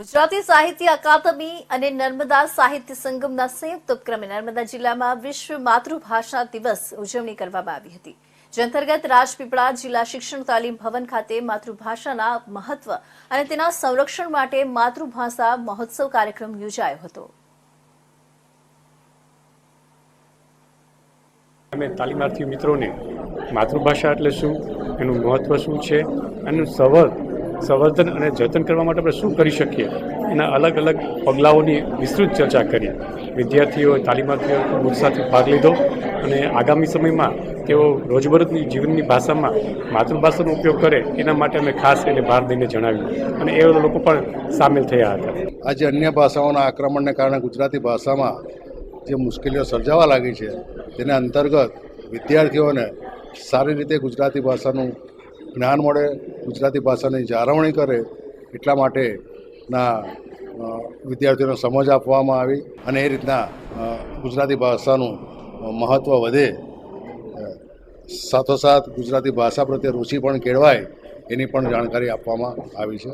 ગુજરાતી સાહિત્ય અકાદમી અને નર્મદા સાહિત્ય સંગમના સંયુક્ત ઉપક્રમે નર્મદા જિલ્લામાં વિશ્વ માતૃભાષા દિવસ ઉજવણી કરવામાં આવી હતી. જે અંતર્ગત રાજપીપળા જિલ્લા શિક્ષણ તાલીમ ભવન ખાતે માતૃભાષાના મહત્વ અને તેના સંરક્ષણ માટે માતૃભાષા મહોત્સવ કાર્યક્રમ યોજાયો હતો. અમે તાલીમાર્થી મિત્રોને માતૃભાષા એટલે શું? એનું મહત્વ શું છે? એનું સંવર સંવર્ધન અને જતન કરવા માટે આપણે શું કરી શકીએ? એના અલગ અલગ પગલાઓની વિસ્તૃત ચર્ચા કરી. વિદ્યાર્થીઓ, તાલીમાર્થીઓ ઉત્સાહથી ભાગ લીધો અને આગામી સમયમાં તેઓ રોજબરોજની જીવનની ભાષામાં માતૃભાષાનો ઉપયોગ કરે એના માટે અમે ખાસ એને ભાર દઈને જણાવ્યું. અને એ લોકો પણ સામેલ થયા હતા. આજે અન્ય ભાષાઓના આક્રમણને કારણે ગુજરાતી ભાષામાં જે મુશ્કેલીઓ સર્જાવા લાગી છે, તેના અંતર્ગત વિદ્યાર્થીઓને સારી રીતે ગુજરાતી ભાષાનું જ્ઞાન મળે ગુજરાતી ભાષાની જાળવણી કરે એટલા માટેના વિદ્યાર્થીઓને સમજ આપવામાં આવી અને એ રીતના ગુજરાતી ભાષાનું મહત્ત્વ વધે. સાથોસાથ ગુજરાતી ભાષા પ્રત્યે રુચિ પણ કેળવાય એની પણ જાણકારી આપવામાં આવી છે.